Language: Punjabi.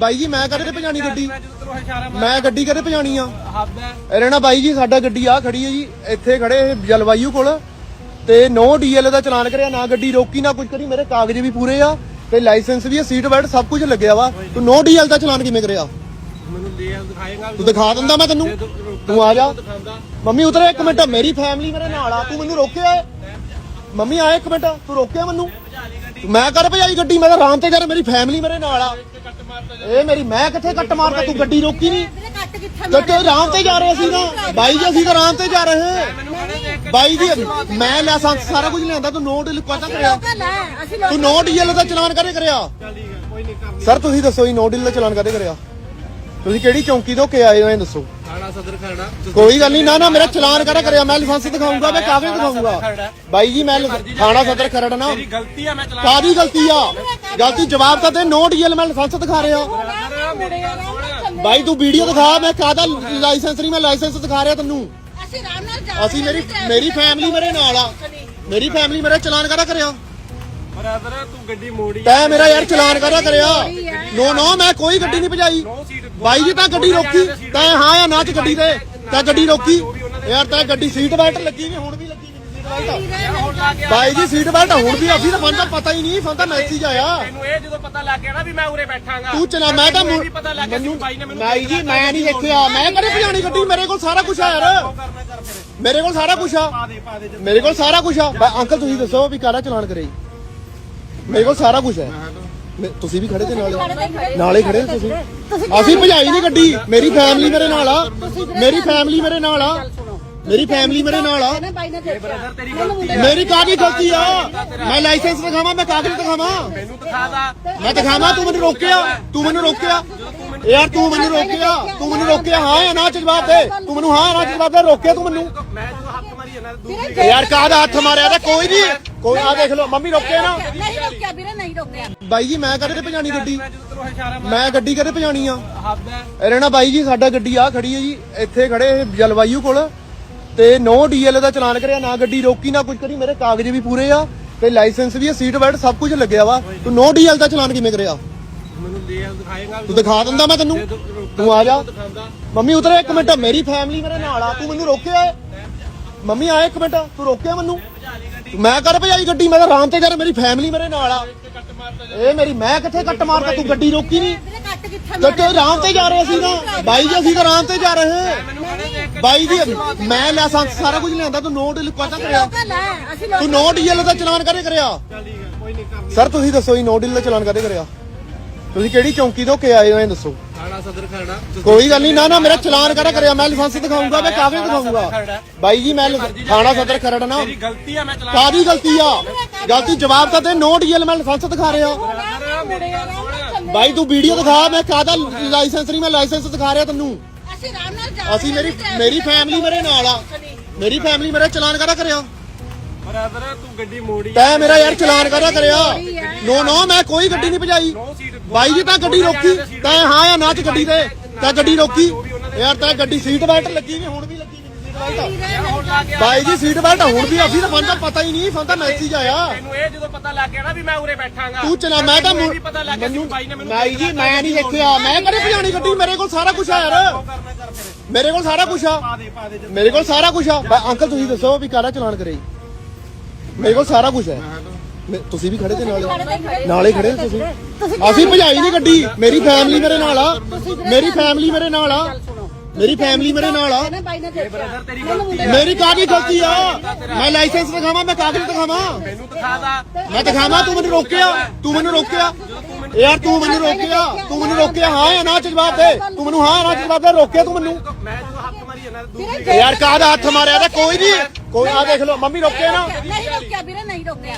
ਬਾਈ ਜੀ ਮੈਂ ਕਦੇ ਭਜਾਣੀ ਗੱਡੀ? ਮੈਂ ਗੱਡੀ ਕਦੇ ਭਜਾਣੀ ਆ? ਨਾ ਬਾਈ ਜੀ ਸਾਡਾ ਗੱਡੀ ਆ ਖੜੀ ਹੈ ਜੀ ਇੱਥੇ ਖੜੇ ਇਹ ਜਲਵਾਯੂ ਕੋਲ। ਤੇ ਨੋ ਡੀਐਲ ਦਾ ਚਲਾਨ ਕਰਿਆ ਨਾ ਗੱਡੀ ਰੋਕੀ ਨਾ ਕੁਝ ਕਰੀ ਮੇਰੇ ਕਾਗਜ਼ ਵੀ ਪੂਰੇ ਆ ਤੇ ਲਾਇਸੈਂਸ ਵੀ ਹੈ ਸੀਟ ਬੈਲਟ ਸਭ ਕੁਝ ਲੱਗਿਆ ਵਾ। ਤੂੰ ਨੋ ਡੀਐਲ ਦਾ ਚਲਾਨ ਕਿਵੇਂ ਕਰਿਆ? ਮੈਨੂੰ ਲੈ ਦਿਖਾਏਗਾ ਤੂੰ ਦਿਖਾ ਦਿੰਦਾ ਮੈਂ ਤੈਨੂੰ? ਤੂੰ ਆ ਜਾ। ਮੰਮੀ ਉਤਰ ਇੱਕ ਮਿੰਟ ਮੇਰੀ ਫੈਮਿਲੀ ਮੇਰੇ ਨਾਲ ਆ ਤੂੰ ਮੈਨੂੰ ਰੋਕਿਆ? ਮੰਮੀ ਆ ਇੱਕ ਮਿੰਟ ਤੂੰ ਰੋਕਿਆ ਮੈਨੂੰ? ਮੈਂ ਕਰ ਭਜਾਈ ਗੱਡੀ ਮੈਂ ਤਾਂ ਆਰਾਮ ਤੇ ਕਰ ਮੇਰੀ ਫੈਮਿਲੀ ਮੇਰੇ ਨਾਲ ਆ। ਇਹ ਮੇਰੀ ਮੈਂ ਕਿੱਥੇ ਕੱਟ ਮਾਰਦਾ ਤੂੰ ਗੱਡੀ ਰੋਕੀ ਨਹੀਂ ਕੱਟ ਕਿੱਥੇ ਤੇ ਤੂੰ ਆਰਾਮ ਤੇ ਜਾ ਰਹੇ ਸੀ ਨਾ ਬਾਈ ਜੀ ਅਸੀਂ ਤਾਂ ਆਰਾਮ ਤੇ ਜਾ ਰਹੇ ਬਾਈ ਜੀ ਮੈਂ ਲਾਇਸੈਂਸ ਸਾਰਾ ਕੁਝ ਲਿਆਂਦਾ ਤੂੰ ਨੋਟ ਲਿਖਵਾਤਾ ਕਰਿਆ। ਤੂੰ ਨੋ ਡੀਐਲ ਦਾ ਚਲਾਨ ਕਰੇ ਕਰਿਆ? ਚੱਲ ਠੀਕ ਹੈ ਕੋਈ ਨਹੀਂ ਕਰ ਸਰ ਤੁਸੀਂ ਦੱਸੋ ਜੀ ਨੋ ਡੀਐਲ ਦਾ ਚਲਾਨ ਕਰੇ ਕਰਿਆ? ਤੁਸੀਂ ਕਿਹੜੀ ਚੌਂਕੀ ਤੋਂ ਕੇ ਆਏ ਹੋ ਇਹ ਦੱਸੋ। ਸਦਰ ਕੋਈ ਗੱਲ ਨਹੀਂ ਨਾ ਨਾ ਮੇਰਾ ਚਲਾਨ ਕਰਾ ਕਰਿਆ ਮੈਂ ਲਾਇਸੈਂਸ ਦਿਖਾਊਂਗਾ ਮੈਂ ਕਾਗਜ਼ ਦਿਖਾਊਂਗਾ ਬਾਈ ਜੀ ਮੈਂ ਥਾਣਾ ਸਦਰ ਖਰੜ ਨਾ। ਤੇਰੀ ਗਲਤੀ ਆ ਮੈਂ ਚਲਾ ਕਾਦੀ ਗਲਤੀ ਆ? ਗਲਤੀ ਜਵਾਬ ਤਾਂ ਦੇ ਨੋ ਡੀਐਲ ਮੈਂ ਲਾਇਸੈਂਸ ਦਿਖਾ ਰਿਹਾ। ਮੇਰੀ ਬਾਈ ਤੂੰ ਵੀਡੀਓ ਦਿਖਾ ਮੈਂ ਕਾਦਾ ਲਾਇਸੈਂਸ ਨਹੀਂ ਮੈਂ ਲਾਇਸੈਂਸ ਦਿਖਾ ਰਿਹਾ ਤੈਨੂੰ। ਅਸੀਂ ਆਰਾਮ ਨਾਲ ਜਾ ਅਸੀਂ ਮੇਰੀ ਮੇਰੀ ਫੈਮਿਲੀ ਮੇਰੇ ਨਾਲ ਆ। ਮੇਰੀ ਫੈਮਿਲੀ ਮੇਰਾ ਚਲਾਨ ਕਰਾ ਕਰਿਆ? ਬਰਾਦਰ ਤੂੰ ਗੱਡੀ ਮੋੜੀ ਤੈਂ ਮੇਰਾ ਯਾਰ ਚਲਾਨ ਕਰਾ ਕਰਿਆ? ਨੋ ਨੋ ਮੈਂ ਕੋਈ ਗੱਡੀ ਨਹੀਂ ਭਜਾਈ। ਬਾਈ ਜੀ ਤਾਂ ਗੱਡੀ ਰੋਕੀ ਤੈਂ ਹਾਂ ਜਾਂ ਨਾ ਚ ਗੱਡੀ ਤੇ ਤੈਂ ਗੱਡੀ ਰੋਕੀ। ਯਾਰ ਤੈਂ ਗੱਡੀ ਸੀਟ ਬੈਲਟ ਲੱਗੀ ਵੀ ਹੁਣ ਵੀ ਲੱਗੀ ਨਹੀਂ ਸੀਟ ਬੈਲਟ ਬਾਈ ਜੀ ਸੀਟ ਬੈਲਟ ਹੁਣ ਵੀ ਅਸੀਂ ਤਾਂ ਤਾਂ ਪਤਾ ਹੀ ਨਹੀਂ ਸਾਨੂੰ ਤਾਂ ਮੈਸੇਜ ਆਇਆ। ਤੈਨੂੰ ਇਹ ਜਦੋਂ ਪਤਾ ਲੱਗ ਗਿਆ ਨਾ ਵੀ ਮੈਂ ਉਰੇ ਬੈਠਾਂਗਾ। ਤੂੰ ਚਲਾ ਮੈਂ ਤਾਂ ਮੈਨੂੰ ਵੀ ਮੈਨੂੰ ਬਾਈ ਮੈਨੂੰ ਜੀ ਮੈਂ ਨਹੀਂ ਦੇਖਿਆ ਮੈਂ ਕਦੇ ਭਜਾਣੀ ਗੱਡੀ? ਮੇਰੇ ਕੋਲ ਸਾਰਾ ਕੁਝ ਆ ਯਾਰ। ਕਰ ਮੇਰੇ ਕੋਲ ਸਾਰਾ ਕੁਝ ਆ। ਦੇ ਦੇ ਮੇਰੇ ਕੋਲ ਸਾਰਾ ਕੁਝ ਆ। ਅੰਕਲ ਤੁਸੀਂ ਦੱਸੋ ਵੀ ਕਾਹਦਾ ਚਲਾਨ ਕਰੇ ਮੇਰੇ ਕੋਲ ਸਾਰਾ ਕੁਝ ਹੈ ਮੈਂ- ਤੁਸੀਂ ਵੀ ਖੜੇ ਤੇ ਨਾਲੇ ਨਾਲੇ ਖੜੇ ਤੁਸੀਂ? ਅਸੀਂ ਭਜਾਈ ਨਹੀਂ ਗੱਡੀ। ਮੇਰੀ ਫੈਮਿਲੀ ਮੇਰੇ ਨਾਲ ਆ। ਮੇਰੀ ਫੈਮਿਲੀ ਮੇਰੇ ਨਾਲ ਆ। ਮੇਰੀ ਫੈਮਿਲੀ ਮੇਰੇ ਨਾਲ ਆ। ਨਾ ਬਾਈ ਨੇ ਦੇਖਿਆ ਬ੍ਰਦਰ ਤੇਰੀ ਗਲਤੀ ਆ। ਮੇਰੀ ਕਾਹਦੀ ਗਲਤੀ ਆ? ਮੈਂ ਲਾਇਸੈਂਸ ਦਿਖਾਵਾਂ ਮੈਂ ਕਾਗਜ਼ ਦਿਖਾਵਾਂ? ਮੈਨੂੰ ਦਿਖਾ ਦਾ ਮੈਂ ਦਿਖਾਵਾਂ ਤੂੰ ਮੈਨੂੰ ਰੋਕਿਆ। ਤੂੰ ਮੈਨੂੰ ਰੋਕਿਆ। ਯਾਰ ਤੂੰ ਮੈਨੂੰ ਰੋਕਿਆ। ਤੂੰ ਮੈਨੂੰ ਰੋਕਿਆ। ਹਾਂ ਜਾਂ ਨਾ ਚ ਜਵਾਬ ਦੇ। ਤੂੰ ਮੈਨੂੰ ਹਾਂ ਜਾਂ ਨਾ ਚ ਜਵਾਬ ਦੇ ਰੋਕਿਆ ਤੂੰ ਮੈਨੂੰ। ਮੈਂ ਜਦੋਂ ਹੱਥ ਮਾਰੀ ਜਾਂਦਾ ਦੂਰ ਯਾਰ ਕਾਹਦਾ ਹੱਥ ਮਾਰਿਆ? ਤਾਂ ਕੋਈ ਨਹੀਂ। ਕੋਈ ਆ ਦੇਖ ਲਓ ਮੰਮੀ ਰੋਕੇ ਨਾ। ਨਹੀਂ ਰੋਕਿਆ ਵੀਰੇ ਨਹੀਂ ਰੋਕਿਆ। ਬਾਈ ਜੀ ਮੈਂ ਕਦੇ ਭਜਾਣੀ ਗੱਡੀ? ਮੈਂ ਜਦੋਂ ਤੈਨੂੰ ਇਸ਼ਾਰਾ ਮਾਰ ਮੈਂ ਗੱਡੀ ਕਦੇ ਭਜਾਣੀ ਆ? ਹੱਦ ਹੈ। ਇਹ ਨਾ ਬਾਈ ਜੀ ਸਾਡਾ ਗੱਡੀ ਆ ਖੜੀ ਹੈ ਜੀ ਇੱਥੇ ਖੜੇ ਇਹ ਜਲਵਾਯੂ ਕੋਲ। ਤੇ ਨੋ ਡੀਐਲ ਦਾ ਚਲਾਨ ਕਰਿਆ ਨਾ ਗੱਡੀ ਰੋਕੀ ਨਾ ਕੁਝ ਕਰੀ। ਮੇਰੇ ਕਾਗਜ਼ ਵੀ ਪੂਰੇ ਆ ਤੇ ਲਾਇਸੈਂਸ ਵੀ ਹੈ ਸੀਟ ਬੈਲਟ ਸਭ ਕੁਝ ਲੱਗਿਆ ਵਾ। ਤੂੰ ਨੋ ਡੀਐਲ ਦਾ ਚਲਾਨ ਕਿਵੇਂ ਕਰਿਆ? ਮੈਨੂੰ ਲੈ ਦਿਖਾਏਗਾ ਤੂੰ ਦਿਖਾ ਦਿੰਦਾ ਮੈਂ ਤੈਨੂੰ? ਤੂੰ ਆ ਜਾ। ਦਿਖਾਉਂਦਾ। ਮੰਮੀ ਉਤਰ ਇੱਕ ਮਿੰਟ ਮੇਰੀ ਫੈਮਿਲੀ ਮੇਰੇ ਨਾਲ ਆ। ਤੂੰ ਮੈਨੂੰ ਰੋਕਿਆ? ਮੰਮੀ ਆ ਇੱਕ ਮਿੰਟ ਤੂੰ ਰੋਕਿਆ ਮੈਨੂੰ? ਮੈਂ ਕਰ ਭਜਾਈ ਗੱਡੀ ਮੈਂ ਤਾਂ ਆਰਾਮ ਤੇ ਕਰ ਮੇਰੀ ਫੈਮਿਲੀ ਮੇਰੇ ਨਾਲ ਆ। ਇਹ ਮੇਰੀ ਮੈਂ ਕਿੱਥੇ ਕੱਟ ਮਾਰਦਾ ਤੂੰ ਗੱਡੀ ਰੋਕੀ ਨਹੀਂ ਕੱਟ ਕਿੱਥੇ ਤੇ ਤੂੰ ਆਰਾਮ ਤੇ ਜਾ ਰਹੇ ਸੀ ਨਾ ਬਾਈ ਜੀ ਅਸੀਂ ਤਾਂ ਆਰਾਮ ਤੇ ਜਾ ਰਹੇ ਬਾਈ ਜੀ ਮੈਂ ਲਾਇਸੈਂਸ ਸਾਰਾ ਕੁਝ ਲਿਆਂਦਾ ਤੂੰ ਨੋਟ ਲਿਖਵਾਤਾ ਕਰਿਆ। ਤੂੰ ਨੋ ਡੀਐਲ ਦਾ ਚਲਾਨ ਕਰੇ ਕਰਿਆ ਸਰ ਤੁਸੀਂ ਦੱਸੋ ਜੀ ਨੋ ਡੀਐਲ ਦਾ ਚਲਾਨ ਕਰੇ ਕਰਿਆ? ਤੁਸੀਂ ਕਿਹੜੀ ਚੌਂਕੀ ਤੋਂ ਕੇ ਆਏ ਹੋ ਇਹ ਦੱਸੋ। ਥਾਣਾ ਸਦਰ ਖੜਾ ਕੋਈ ਗੱਲ ਨਹੀਂ ਨਾ ਨਾ ਮੇਰਾ ਚਲਾਨ ਕਰਾ ਕਰਿਆ ਮੈਂ ਲਾਇਸੈਂਸ ਦਿਖਾਊਂਗਾ ਮੈਂ ਕਾਗਜ਼ ਦਿਖਾਊਂਗਾ। ਬਾਈ ਜੀ ਮੈਂ ਥਾਣਾ ਸਦਰ ਖਰੜ ਨਾ। ਤੇਰੀ ਗਲਤੀ ਆ ਮੈਂ ਚਲਾ ਕਾਦੀ ਗਲਤੀ ਆ? ਗਲਤੀ ਜਵਾਬ ਤਾਂ ਦੇ ਨੋ ਡੀਐਲ ਮੈਂ ਲਾਇਸੈਂਸ ਦਿਖਾ ਰਿਹਾ। ਬਾਈ ਤੂੰ ਵੀਡੀਓ ਦਿਖਾ ਮੈਂ ਕਾਦਾ ਲਾਇਸੈਂਸ ਨਹੀਂ ਮੈਂ ਲਾਇਸੈਂਸ ਦਿਖਾ ਰਿਹਾ ਤੈਨੂੰ। ਅਸੀਂ ਆਰਾਮ ਨਾਲ ਜਾ ਅਸੀਂ ਮੇਰੀ ਮੇਰੀ ਫੈਮਿਲੀ ਮੇਰੇ ਨਾਲ ਆ। ਮੇਰੀ ਫੈਮਿਲੀ ਮੇਰਾ ਚਲਾਨ ਕਰਾ ਕਰਿਆ? ਬ੍ਰਦਰ ਤੂੰ ਗੱਡੀ ਮੋੜੀ ਤੈਂ ਮੇਰਾ ਯਾਰ ਚਲਾਨ ਕਰਾ ਕਰਿਆ? ਨੋ ਨੋ ਮੈਂ ਕੋਈ ਗੱਡੀ ਨਹੀਂ ਭਜਾਈ। ਬਾਈ ਜੀ ਤਾਂ ਗੱਡੀ ਰੋਕੀ। ਤੈਂ ਹਾਂ ਜਾਂ ਨਾ ਚ ਗੱਡੀ ਤੇ। ਤੈਂ ਗੱਡੀ ਰੋਕੀ। ਯਾਰ ਤੈਂ ਗੱਡੀ ਸੀਟ ਬੈਲਟ ਲੱਗੀ ਵੀ ਹੁਣ ਵੀ ਲੱਗੀ ਬਾਈ ਜੀ ਸੀਟ ਬੈਲਟ ਹੁਣ ਵੀ ਅਸੀਂ ਤਾਂ ਤਾਂ ਪਤਾ ਹੀ ਨਹੀਂ ਸਾਨੂੰ ਤਾਂ ਮੈਸੇਜ ਆਇਆ। ਤੈਨੂੰ ਇਹ ਜਦੋਂ ਪਤਾ ਲੱਗ ਗਿਆ ਨਾ ਵੀ ਮੈਂ ਉਰੇ ਬੈਠਾਂਗਾ। ਤੂੰ ਚਲਾ ਮੈਂ ਤਾਂ ਮੈਨੂੰ ਬਾਈ ਨੇ ਮੈਨੂੰ ਬਾਈ ਜੀ ਮੈਂ ਨਹੀਂ ਦੇਖਿਆ ਮੈਂ ਕਦੇ ਭਜਾਣੀ ਗੱਡੀ? ਮੇਰੇ ਕੋਲ ਸਾਰਾ ਕੁਝ ਆ ਯਾਰ। ਕਰ ਮੇਰੇ ਕੋਲ ਸਾਰਾ ਕੁਝ ਆ। ਦੇ ਦੇ ਮੇਰੇ ਕੋਲ ਸਾਰਾ ਕੁਝ ਆ। ਅੰਕਲ ਤੁਸੀਂ ਦੱਸੋ ਵੀ ਕਾਹਦਾ ਚਲਾਨ ਕਰੇ ਮੇਰੇ ਕੋਲ ਸਾਰਾ ਕੁਝ ਹੈ ਮੈਂ- ਤੁਸੀਂ ਵੀ ਖੜੇ ਤੇ ਨਾਲੇ ਨਾਲੇ ਖੜੇ ਹੋ ਤੁਸੀਂ? ਅਸੀਂ ਭਜਾਈ ਨਹੀਂ ਗੱਡੀ। ਮੇਰੀ ਫੈਮਿਲੀ ਮੇਰੇ ਨਾਲ ਆ। ਮੇਰੀ ਫੈਮਿਲੀ ਮੇਰੇ ਨਾਲ ਆ। ਮੇਰੀ ਫੈਮਿਲੀ ਮੇਰੇ ਨਾਲ ਆ। ਬ੍ਰਦਰ ਤੇਰੀ ਗਲਤੀ ਮੇਰੀ ਕਾਹਦੀ ਗਲਤੀ ਆ? ਮੈਂ ਲਾਇਸੈਂਸ ਦਿਖਾਵਾਂ ਮੈਂ ਕਾਗਜ਼ ਦਿਖਾਵਾਂ? ਮੈਨੂੰ ਮੈਂ ਦਿਖਾਵਾਂ ਤੂੰ ਮੈਨੂੰ ਰੋਕਿਆ। ਤੂੰ ਮੈਨੂੰ ਰੋਕਿਆ। ਯਾਰ ਤੂੰ ਮੈਨੂੰ ਰੋਕਿਆ। ਤੂੰ ਮੈਨੂੰ ਰੋਕਿਆ। ਹਾਂ ਜਾਂ ਨਾ ਚ ਜਵਾਬ ਦੇ। ਤੂੰ ਮੈਨੂੰ ਹਾਂ ਜਾਂ ਨਾ ਚ ਜਵਾਬ ਦੇ ਰੋਕਿਆ ਤੂੰ ਮੈਨੂੰ। ਮੈਂ ਜਦੋਂ ਹੱਥ ਮਾਰੀ ਜਾਂਦਾ ਦੂਰ ਯਾਰ ਕਾਹਦਾ ਹੱਥ ਮਾਰਿਆ? ਤਾਂ ਕੋਈ ਨਹੀਂ ਕੋਈ ਆ ਦੇਖ ਲਓ ਮੰਮੀ ਰੋਕੇ ਨਾ। ਨਹੀਂ ਰੋਕਿਆ ਵੀਰੇ ਨਹੀਂ ਰੋਕਿਆ।